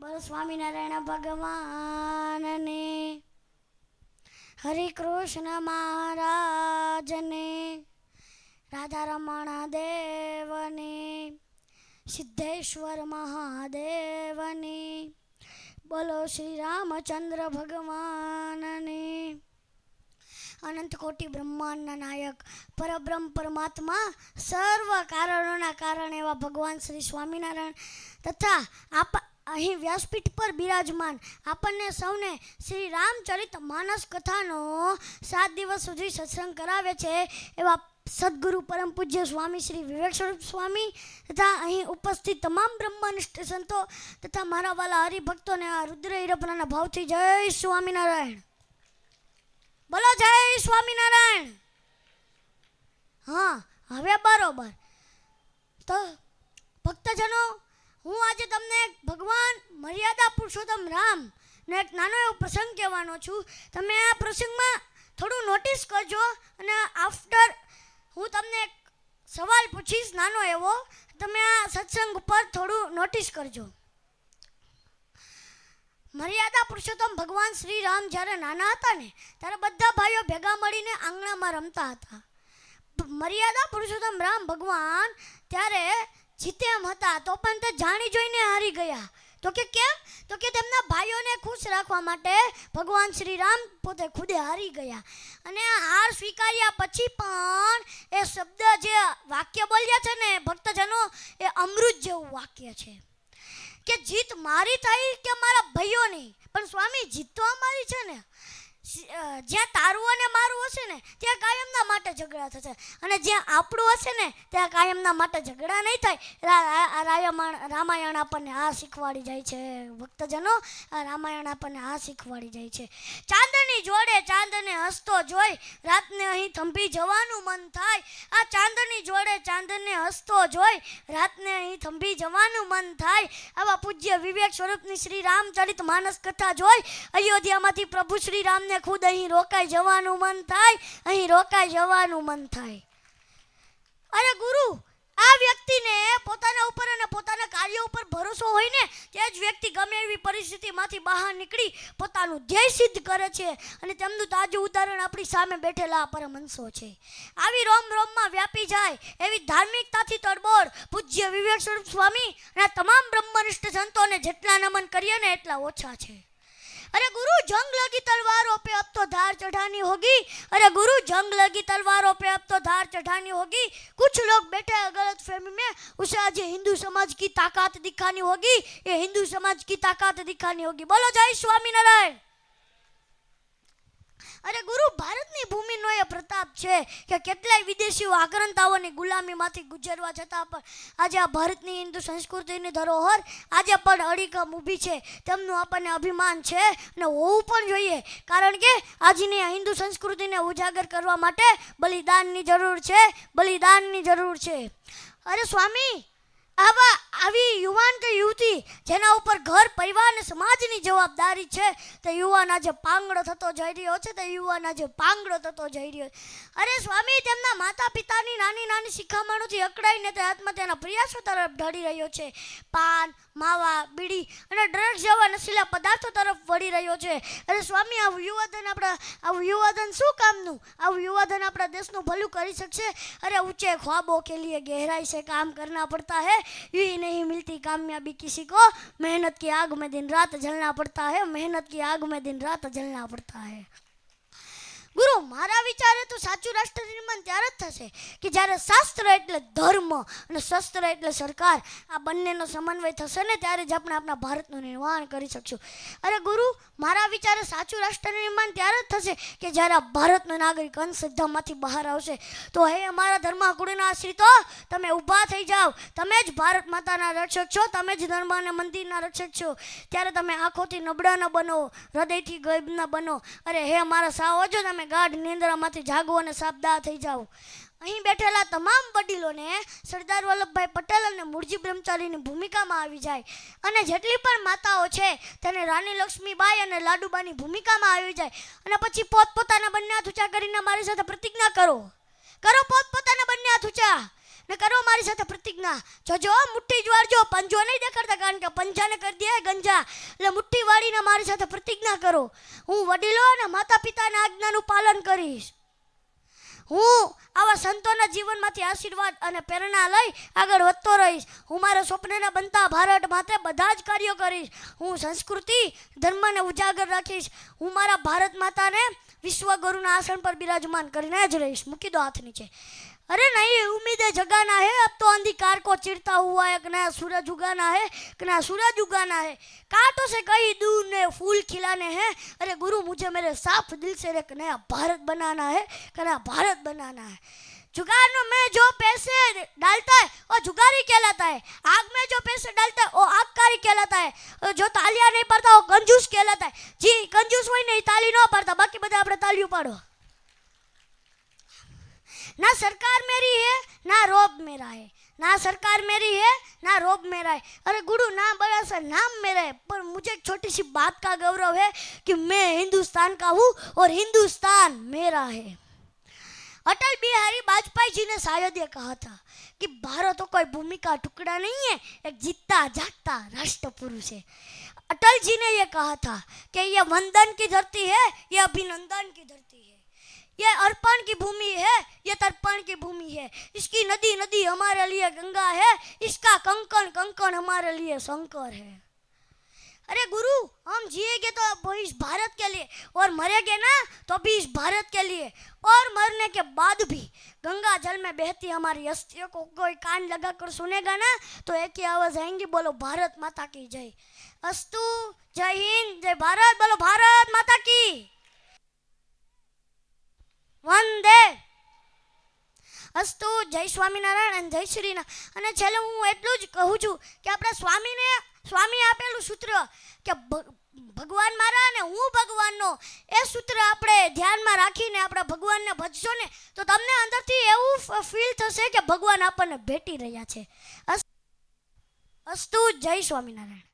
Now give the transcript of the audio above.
બોલો સ્વામિનારાયણ ભગવાનને. હરે કૃષ્ણ મહારાજને, રાધા રમણ દેવને સિદ્ધેશ્વર મહાદેવને, બોલો શ્રી રામચંદ્ર ભગવાનને. અનંત કોટી બ્રહ્માંડના નાયક, પરબ્રહ્મ પરમાત્મા, સર્વ કારણોના કારણ એવા ભગવાન શ્રી સ્વામિનારાયણ તથા આપ અહીં વ્યાસપીઠ પર બિરાજમાન. આપણને સૌને શ્રી રામચરિત માનસ કથાનો સાત દિવસ સુધી સત્સંગ કરાવે છે એવા સદગુરુ પરમ પૂજ્ય સ્વામી શ્રી વિવેક સ્વરૂપ સ્વામી તથા અહીં ઉપસ્થિત તમામ બ્રહ્મનિષ્ઠ સંતો તથા મારા વાલા હરિભક્તોને આ રુદ્ર હિરપનાના ભાવથી જય સ્વામિનારાયણ. બોલો જય સ્વામિનારાયણ. હા, હવે બરોબર. તો ભક્તજનો હું આજે તમને ભગવાન મર્યાદા પુરુષોત્તમ રામ ને એક નાનો એવો પ્રસંગ કહેવાનો છું. તમે આ પ્રસંગમાં થોડું નોટિસ કરજો અને આફ્ટર હું તમને એક સવાલ પૂછીશ નાનો એવો. તમે આ સત્સંગ ઉપર થોડું નોટિસ કરજો. મર્યાદા પુરુષોત્તમ ભગવાન શ્રી રામ જ્યારે નાના હતા ને, ત્યારે બધા ભાઈઓ ભેગા મળીને આંગણામાં રમતા હતા. મર્યાદા પુરુષોત્તમ રામ ભગવાન ત્યારે જીતે એમ હતા, તો પણ તે જાણી જોઈને હારી ગયા. તો કે કેમ? તો કે તેમના ભાઈઓને ખુશ રાખવા માટે ભગવાન શ્રી રામ પોતે ખુદે હારી ગયા. અને હાર સ્વીકાર્યા પછી પણ એ શબ્દ જે વાક્ય બોલ્યા છે ને, ભક્તજનો, એ અમૃત જેવું વાક્ય છે. કે જીત મારી થાય કે મારા ભાઈઓની? પણ સ્વામી, જીત તો અમારી છે ને. જ્યાં તારું અને મારું હશે ને, ત્યાં કાયમના માટે ઝઘડા થશે. અને જ્યાં આપણું હશે ને, ત્યાં કાયમના માટે ઝઘડા નહીં થાય. રામાયણ આપણને આ શીખવાડી જાય છે, ભક્તજનો. રામાયણ આપણને આ શીખવાડી જાય છે. ચાંદની જોડે ચાંદને હસતો જોઈ રાતને અહીં થંભી જવાનું મન થાય. આ ચાંદની જોડે ચાંદને હસતો જોઈ રાતને અહીં થંભી જવાનું મન થાય. આવા પૂજ્ય વિવેક સ્વરૂપની શ્રી રામચરિત માનસ કથા જોઈ. અયોધ્યામાંથી પ્રભુ શ્રી રામને ખુદ અહીં રોકાઈ જવાનું મન થાય. અહીં રોકાઈ જવાનું મન થાય. અરે ગુરુ આ વ્યક્તિને પોતાના ઉપર અને પોતાના કાર્ય ઉપર ભરોસો હોય ને, તે જ વ્યક્તિ ગમે એવી પરિસ્થિતિમાંથી બહાર નીકળી પોતાનું ધ્યેય સિદ્ધ કરે છે અને તેમનું તાજું ઉદાહરણ આપણી સામે બેઠેલા પરમહંસો છે. આવી રોમ રોમમાં વ્યાપી જાય એવી ધાર્મિકતાથી તડબોળ પૂજ્ય વિવેક સ્વામી અને તમામ બ્રહ્મનિષ્ઠ સંતોને જેટલા નમન કરીએ ને એટલા ઓછા છે. अरे गुरु जंग लगी तलवारों पे अब तो धार चढ़ानी होगी अरे गुरु जंग लगी तलवारों पे अब तो धार चढ़ानी होगी कुछ लोग बैठे हैं गलत फहमी में उसे आज ये हिंदू समाज की ताकत दिखानी होगी ये हिंदू समाज की ताकत दिखानी होगी बोलो जय स्वामीनारायण અરે ગુરુ, ભારતની ભૂમિનો એ પ્રતાપ છે કે કેટલાય વિદેશીઓ આક્રાંતાઓની ગુલામીમાંથી ગુજરવા છતાં પણ આજે આ ભારતની હિન્દુ સંસ્કૃતિની ધરોહર આજે પણ અડીકમ ઊભી છે. તેમનું આપણને અભિમાન છે અને હોવું પણ જોઈએ કારણ કે આજની હિન્દુ સંસ્કૃતિને ઉજાગર કરવા માટે બલિદાનની જરૂર છે, બલિદાનની જરૂર છે. અરે સ્વામી આવા આવી યુવાન કે યુવતી જેના ઉપર ઘર, પરિવાર અને સમાજની જવાબદારી છે, તે યુવાન આજે પાંગડો થતો જઈ રહ્યો છે, તે યુવાન આજે પાંગડો થતો જઈ રહ્યો છે. અરે સ્વામી, તેમના માતા પિતાની નાની નાની શિખામણોથી અકળાઈને તે આત્મહત્યાના પ્રયાસો તરફ ઢળી રહ્યો છે. પાન, માવા, બીડી અને ડ્રગ્સ જેવા નશીલા પદાર્થો તરફ વળી રહ્યો છે. અરે સ્વામી, આવું યુવાધન આપણા, આવું યુવાધન શું કામનું? આવું યુવાધન આપણા દેશનું ભલું કરી શકશે? અરે ઊંચે ખ્વાબો કે લીએ ગહેરાઈ છે કામ કરના પડતા હે. यूं ही नहीं मिलती कामयाबी किसी को मेहनत की आग में दिन रात जलना पड़ता है मेहनत की आग में दिन रात जलना पड़ता है વિચારે સાચું રાષ્ટ્ર નિર્માણ ત્યારે જ થશે કે જ્યારે શાસ્ત્ર એટલે ધર્મ અને શસ્ત્ર એટલે સરકાર આ બંનેનો સમન્વય થશે ને ત્યારે જ આપણે આપણા ભારતનું નિર્માણ કરી શકશું. અરે ગુરુ, મારા વિચારે સાચું રાષ્ટ્ર નિર્માણ ત્યારે જ થશે કે જ્યારે આ ભારતનો નાગરિક અંધશ્રદ્ધામાંથી બહાર આવશે. તો હે અમારા ધર્માગુરુના આશ્રિતો, તમે ઊભા થઈ જાઓ. તમે જ ભારત માતાના રક્ષક છો, તમે જ ધર્મ અને મંદિરના રક્ષક છો. ત્યારે તમે આંખોથી નબળા ન બનો, હૃદયથી ગરીબ ન બનો. અરે હે અમારા સાવજો તમે ગાઢ નિંદ્રામાંથી જાગો અને સાબદા થઈ જાઓ. અહીં બેઠેલા તમામ વડીલોને સરદાર વલ્લભભાઈ પટેલ અને મુરજી બ્રહ્મચારીની ભૂમિકામાં આવી જાય. અને જેટલી પણ માતાઓ છે, તેને રાણી લક્ષ્મીબાઈ અને લાડુબાની ભૂમિકામાં આવી જાય. અને પછી પોતપોતાના બંને હાથ ઊંચા કરીને મારી સાથે પ્રતિજ્ઞા કરો. કરો પોતપોતાના બંને હાથ ઊંચા. ને કરો મારી સાથે પ્રતિજ્ઞા. જોજો, મુઠ્ઠી જ વાળજો પંજો નહીં દેખાડતા કારણ કે પંજાને કરી દે ગંજા. એટલે મુઠ્ઠી વાળીને મારી સાથે પ્રતિજ્ઞા કરો. હું વડીલો અને માતા પિતાના આજ્ઞાનું પાલન કરીશ. હું આવા સંતોના જીવનમાંથી આશીર્વાદ અને પ્રેરણા લઈ આગળ વધતો રહીશ. હું મારા સ્વપ્નના બનતા ભારત માટે બધા જ કાર્યો કરીશ. હું સંસ્કૃતિ, ધર્મને ઉજાગર રાખીશ. હું મારા ભારત માતાને વિશ્વગુરુના આસન પર બિરાજમાન કરીને જ રહીશ. મૂકી દો હાથ નીચે. अरे नहीं उम्मीदें जगाना है अब तो अंधकार को चिरता हुआ एक नया सूरज उगाना है एक नया सूरज उगाना है कांटों से कई दूर ने फूल खिलाने हैं अरे गुरु मुझे मेरे साफ दिल से एक नया भारत बनाना है एक नया भारत बनाना है जुगाड़ में जो पैसे डालता है वो जुगारी कहलाता है आग में जो पैसे डालता है वो आगकारी कहलाता है और जो तालियां नहीं पड़ता वो कंजूस कहलाता है जी कंजूस હોય ને એ તાલી ન પાડતા બાકી બધા આપણે તાલીઓ પાડો ना सरकार मेरी है, ना रोब मेरा है। ना सरकार मेरी है, ना रोब मेरा है। अरे गुरु, ना बड़ा सा नाम मेरा है, पर मुझे एक छोटी सी बात का गौरव है कि मैं हिंदुस्तान का हूँ और हिंदुस्तान मेरा है। अटल बिहारी वाजपेयी जी ने शायद ये कहा था कि भारत तो कोई भूमि का टुकड़ा नहीं है, एक जीतता जागता राष्ट्र पुरुष है। अटल जी ने यह कहा था कि यह वंदन की धरती है, यह अभिनंदन की धरती है ये अर्पण की भूमि है ये तर्पण की भूमि है इसकी नदी नदी हमारे लिए गंगा है, इसका कंकण कंकण हमारे लिए शंकर है। अरे गुरु, हम जिएँगे तो इस भारत के लिए, और मरेंगे ना तो भी इस भारत के लिए, और मरने के बाद भी। गंगा जल में बहती हमारी अस्थियों को कोई कान लगा कर सुनेगा ना तो एक ही आवाज़ आएँगी, बोलो, भारत माता की जय। अस्तु, जय हिंद, जय भारत, बोलो, भारत माता की અસ્તુ, જય સ્વામિનારાયણ અને જય શ્રીના. અને છેલ્લે હું એટલું જ કહું છું કે આપણા સ્વામીને સ્વામી આપેલું સૂત્ર કે ભગવાન મારા અને હું ભગવાનનો, એ સૂત્ર આપણે ધ્યાનમાં રાખીને આપણા ભગવાનને ભજશો ને, તો તમને અંદરથી એવું ફીલ થશે કે ભગવાન આપણને ભેટી રહ્યા છે. અસ- અસ્તુ, જય સ્વામિનારાયણ.